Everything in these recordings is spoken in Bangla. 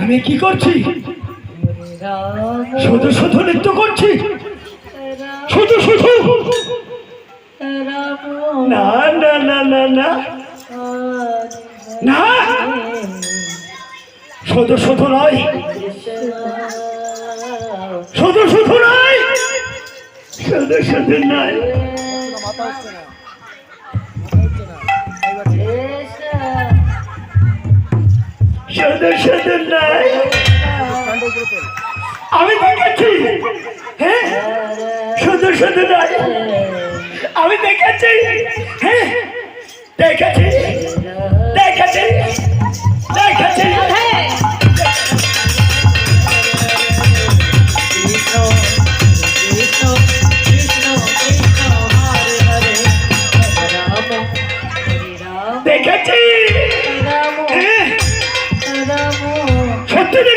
আমি কি করছি? শুধু শুধু নৃত্য করছি? শুধু শুধু? না না না না না। না। শুধু শুধু নয়। শুধু শুধু নয়। শুধু শুধু নয়। শুধু শুধু আমি দেখেছি। হ্যাঁ শুধু শুধু আমি দেখেছি। হ্যাঁ দেখেছি।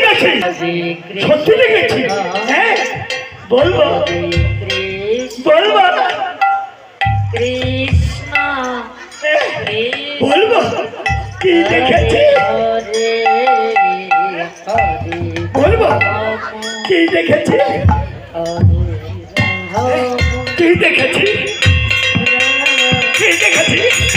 দেখেছি। সত্যি দেখেছি। হ্যাঁ বলব। বলব। বলব। কি দেখেছি? বলব। কি দেখেছি? কি দেখেছি? কি দেখেছি?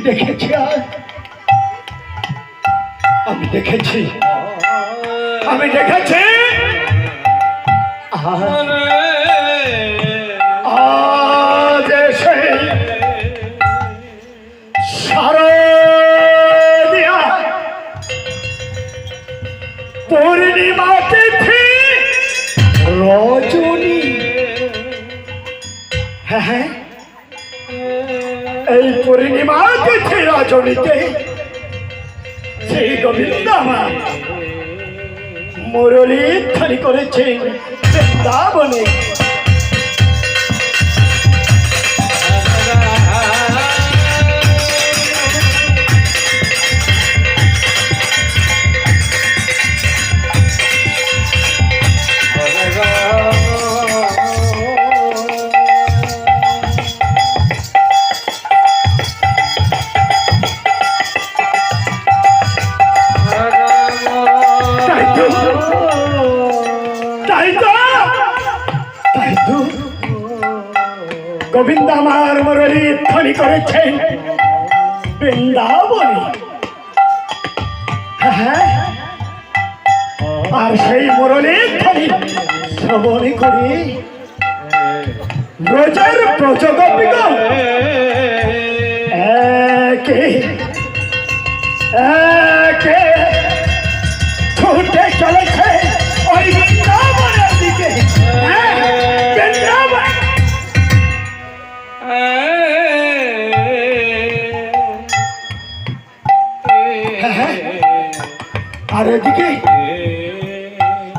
দেখেছি আজ। আমি দেখেছি। আমি দেখেছি। আজ এসে রজনী। হ্যাঁ হ্যাঁ। এই পূর্ণিমা তিথি রজনীতে শ্রী গোবিন্দ মুরলী খালি করেছেন বৃন্দাবনে। তাই তো তাই তো গোবিন্দ আমার মুরলী ধ্বনি। করেছেন বৃন্দাবনে। হ্যাঁ, হ্যাঁ। আর সেই মুরলী ধ্বনি শ্রবণ করি। ব্রজের প্রজগপিগণ আর এদিকে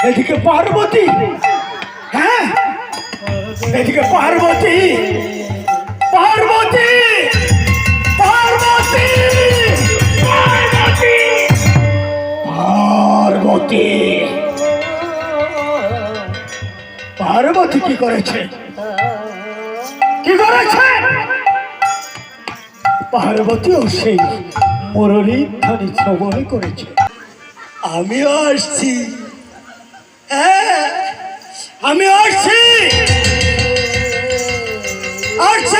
এদিকে পার্বতী। হ্যাঁ এদিকে পার্বতী। পার্বতী পার্বতী পার্বতী। পার্বতী কি করেছে? কি করেছে? পার্বতীও সেই মুরলীর ধ্বনি শ্রবণ করেছে। আমিও আসছি। হ্যাঁ, আমি আসছি। আসছি।